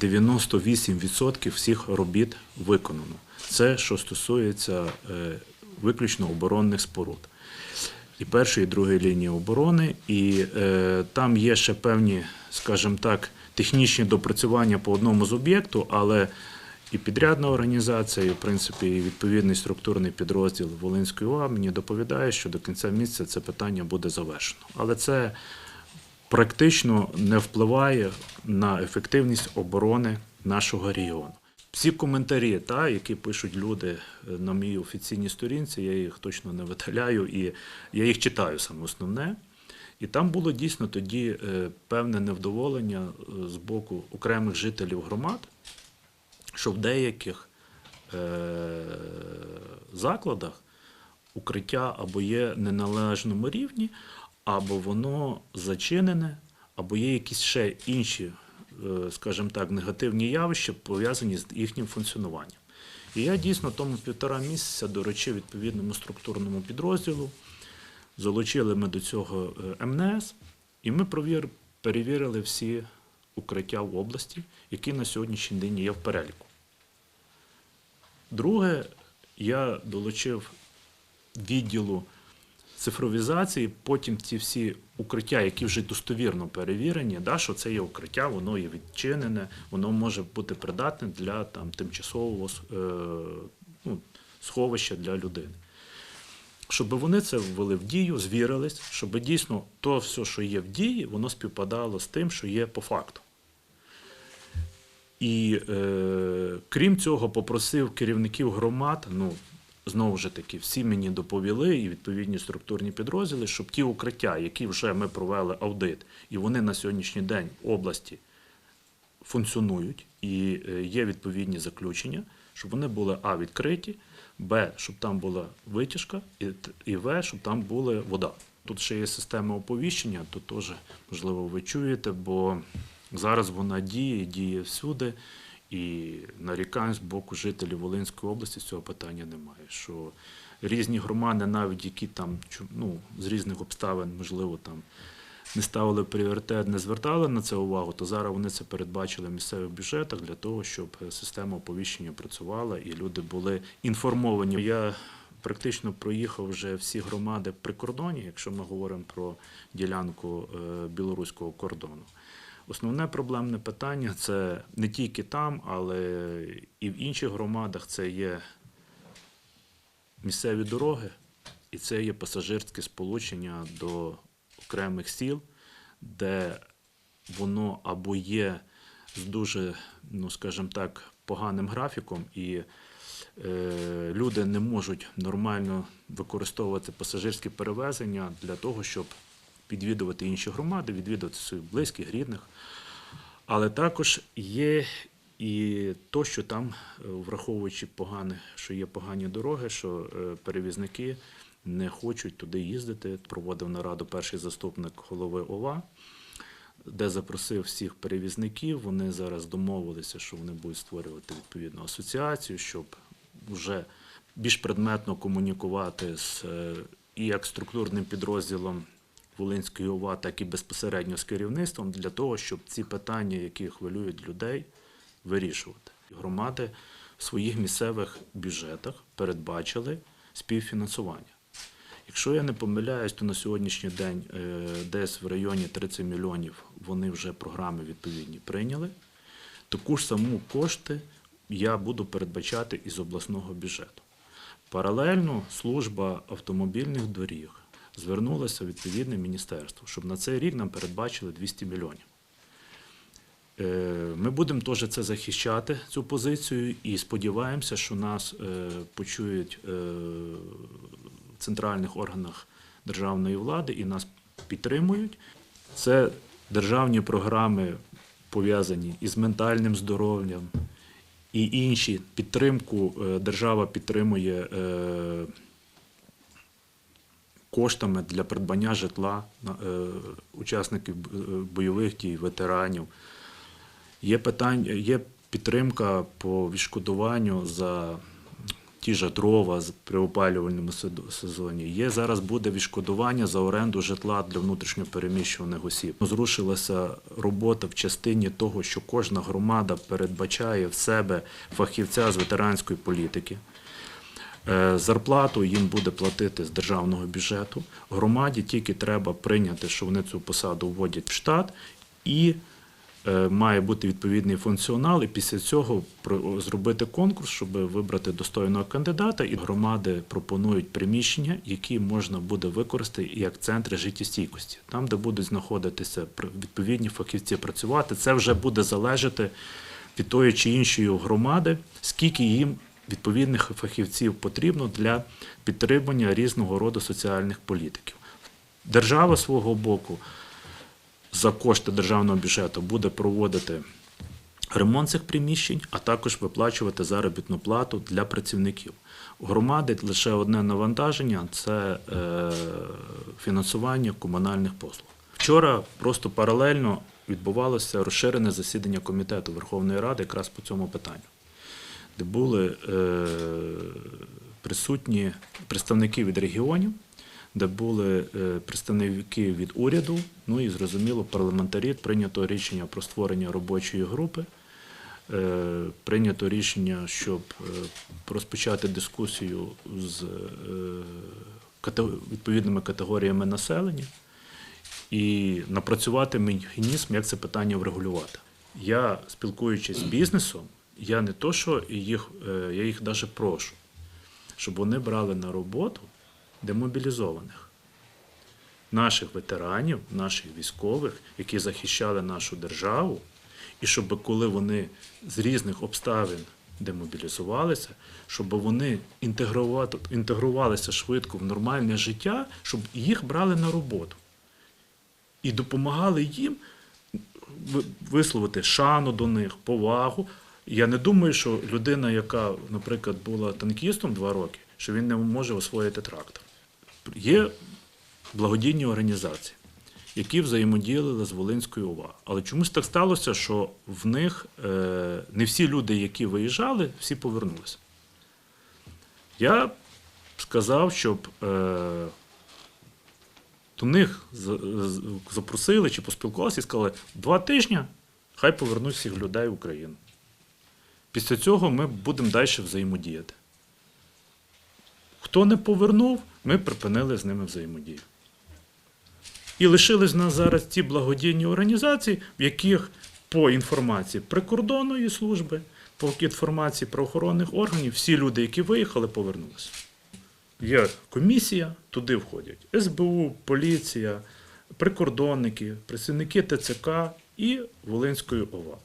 98% всіх робіт виконано. Це що стосується е, виключно оборонних споруд. І першої, і другої лінії оборони, і е, там є ще певні, скажімо так, технічні допрацювання по одному з об'єкту, але і підрядна організація, і в принципі і відповідний структурний підрозділ Волинської ОА мені доповідає, що до кінця місяця це питання буде завершено. Але це практично не впливає на ефективність оборони нашого регіону. Всі коментарі, та, які пишуть люди е, на моїй офіційній сторінці, я їх точно не видаляю і я їх читаю саме основне. І там було дійсно тоді е, певне невдоволення е, з боку окремих жителів громад, що в деяких закладах укриття або є неналежному рівні, або воно зачинене, або є якісь ще інші, е, скажімо так, негативні явища, пов'язані з їхнім функціонуванням. І я дійсно тому півтора місяця доручив відповідному структурному підрозділу. Залучили ми до цього е, МНС, і ми перевірили всі укриття в області, які на сьогоднішній день є в переліку. Друге, я долучив відділу цифровізації, потім ці всі укриття, які вже достовірно перевірені, да, що це є укриття, воно є відчинене, воно може бути придатне для там, тимчасового е, ну, сховища для людини. Щоб вони це ввели в дію, звірились, щоб дійсно то все, що є в дії, воно співпадало з тим, що є по факту. І е, крім цього, попросив керівників громад, ну знову ж таки, всі мені доповіли і відповідні структурні підрозділи, щоб ті укриття, які вже ми провели аудит, і вони на сьогоднішній день в області функціонують і е, є відповідні заключення, щоб вони були А відкриті, Б, щоб там була витяжка, і, В, щоб там була вода. Тут ще є система оповіщення, то теж, можливо, ви чуєте, бо зараз вона діє діє всюди, і нарікань з боку жителів Волинської області цього питання немає. Що різні громади, навіть які там ну, з різних обставин, можливо, там не ставили пріоритет, не звертали на це увагу, то зараз вони це передбачили в місцевих бюджетах для того, щоб система оповіщення працювала і люди були інформовані. Я практично проїхав вже всі громади при кордоні, якщо ми говоримо про ділянку е, білоруського кордону. Основне проблемне питання це не тільки там, але і в інших громадах це є місцеві дороги, і це є пасажирське сполучення до окремих сіл, де воно або є з дуже, ну скажімо так, поганим графіком, і е, люди не можуть нормально використовувати пасажирські перевезення для того, щоб відвідувати інші громади, відвідувати своїх близьких, рідних. Але також є і то, що там, е, враховуючи погане, що є погані дороги, що е, перевізники не хочуть туди їздити. Проводив нараду перший заступник голови ОВА, де запросив всіх перевізників. Вони зараз домовилися, що вони будуть створювати відповідну асоціацію, щоб вже більш предметно комунікувати з е, і як структурним підрозділом Волинської ОВА, так і безпосередньо з керівництвом для того, щоб ці питання, які хвилюють людей, вирішувати. Громади в своїх місцевих бюджетах передбачили співфінансування. Якщо я не помиляюсь, то на сьогоднішній день е, десь в районі 30 мільйонів вони вже програми відповідні прийняли. Таку ж саму кошти я буду передбачати із обласного бюджету. Паралельно служба автомобільних доріг звернулася в відповідне міністерство, щоб на цей рік нам передбачили 200 мільйонів. Е, Ми будемо теж це захищати, цю позицію, і сподіваємося, що нас е, почують е, в центральних органах державної влади і нас підтримують. Це державні програми пов'язані із ментальним здоров'ям і інші. Підтримку держава підтримує коштами для придбання житла е, учасників е, бойових дій, ветеранів. Є питання, є підтримка по відшкодуванню за ті ж дрова при опалювальному сезоні. Є зараз буде відшкодування за оренду житла для внутрішньопереміщених осіб. Зрушилася робота в частині того, що кожна громада передбачає в себе фахівця з ветеранської політики. Е, Зарплату їм буде платити з державного бюджету. Громаді тільки треба прийняти, що вони цю посаду вводять в штат, і е, має бути відповідний функціонал. І після цього зробити конкурс, щоб вибрати достойного кандидата. І громади пропонують приміщення, які можна буде використати як центри життєстійкості, там, де будуть знаходитися відповідні фахівці працювати. Це вже буде залежати від тої чи іншої громади, скільки їм відповідних фахівців потрібно для підтримання різного роду соціальних політиків. Держава свого боку за кошти державного бюджету буде проводити ремонт цих приміщень, а також виплачувати заробітну плату для працівників. У громади лише одне навантаження це е, фінансування комунальних послуг. Вчора просто паралельно відбувалося розширене засідання комітету Верховної Ради якраз по цьому питанню де були е, присутні представники від регіонів, де були е, представники від уряду, ну і зрозуміло, парламентарі прийнято рішення про створення робочої групи. Е, Прийнято рішення, щоб розпочати дискусію з відповідними категоріями населення і напрацювати механізм, як це питання врегулювати. Я, спілкуючись з бізнесом, я не то, що їх, е, я їх навіть прошу, щоб вони брали на роботу демобілізованих, наших ветеранів, наших військових, які захищали нашу державу, і щоб коли вони з різних обставин демобілізувалися, щоб вони інтегрувалися швидко в нормальне життя, щоб їх брали на роботу і допомагали їм висловити шану до них, повагу. Я не думаю, що людина, яка, наприклад, була танкістом два роки, що він не може освоїти трактор. Є благодійні організації, які взаємодіяли з Волинською ОВА. Але чомусь так сталося, що в них е, не всі люди, які виїжджали, всі повернулися. Я сказав, щоб е, до них запросили чи поспілкувалися і сказали, два тижні хай повернуть всіх людей в Україну. Після цього ми будемо далі взаємодіяти. Хто не повернув, ми припинили з ними взаємодію. І лишились нас зараз ті благодійні організації, в яких по інформації прикордонної служби, по інформації правоохоронних органів, всі люди, які виїхали, повернулися. Є комісія, туди входять СБУ, поліція, прикордонники, працівники ТЦК і Волинської ОВА.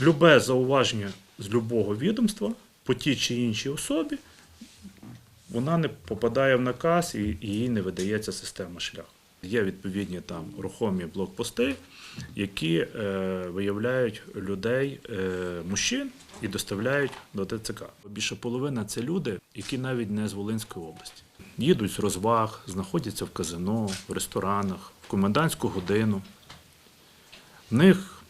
Любе зауваження з любого відомства по тій чи іншій особі, вона не попадає в наказ і, їй не видається система шлях. Є відповідні там рухомі блокпости, які е, виявляють людей, е, мужчин і доставляють до ТЦК. Більше половина це люди, які навіть не з Волинської області. Їдуть з розваг, знаходяться в казино, в ресторанах, в комендантську годину. В них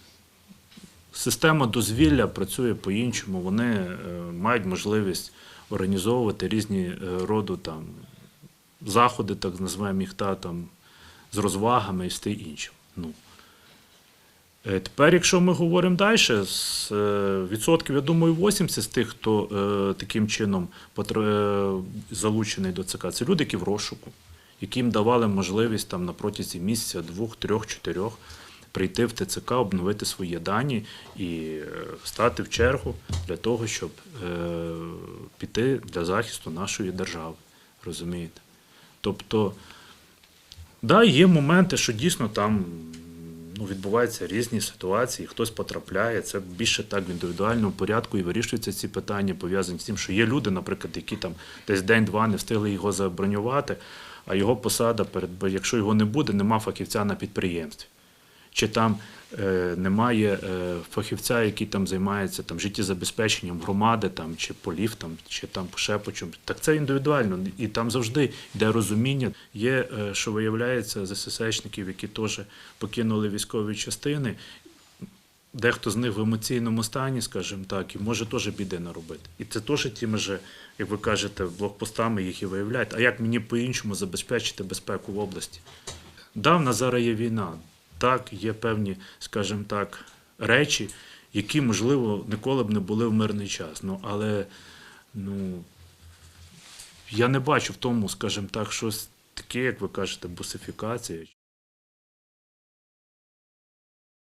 система дозвілля працює по-іншому. Вони е, мають можливість організовувати різні е, роду там заходи, так називаємо їх та там з розвагами і все інше. Ну. Е, Тепер, якщо ми говоримо далі, з відсотків, я думаю, 80 з тих, хто таким чином залучений до ЦК, це люди, які в розшуку, яким давали можливість там на протязі місяця, двох, трьох, чотирьох прийти в ТЦК, обновити свої дані і е, стати в чергу для того, щоб е, піти для захисту нашої держави. Розумієте? Тобто, да, є моменти, що дійсно там ну, відбуваються різні ситуації, хтось потрапляє, це більше так в індивідуальному порядку і вирішуються ці питання, пов'язані з тим, що є люди, наприклад, які там десь день-два не встигли його забронювати, а його посада, якщо його не буде, нема фахівця на підприємстві. Чи там е, немає е, фахівця, який там займається там, життєзабезпеченням громади, там, чи полів, там, чи там ще. Так це індивідуально. І там завжди йде розуміння. Є, е, що виявляється, з які теж покинули військові частини. дехто з них в емоційному стані, скажімо так, і може теж біди наробити. І це теж тими же, як ви кажете, блокпостами їх і виявляють. А як мені по-іншому забезпечити безпеку в області? Да, в нас зараз є війна. Так, є певні, скажімо так, речі, які, можливо, ніколи б не були в мирний час. Ну, але ну, я не бачу в тому, скажімо так, щось таке, як ви кажете, бусифікація.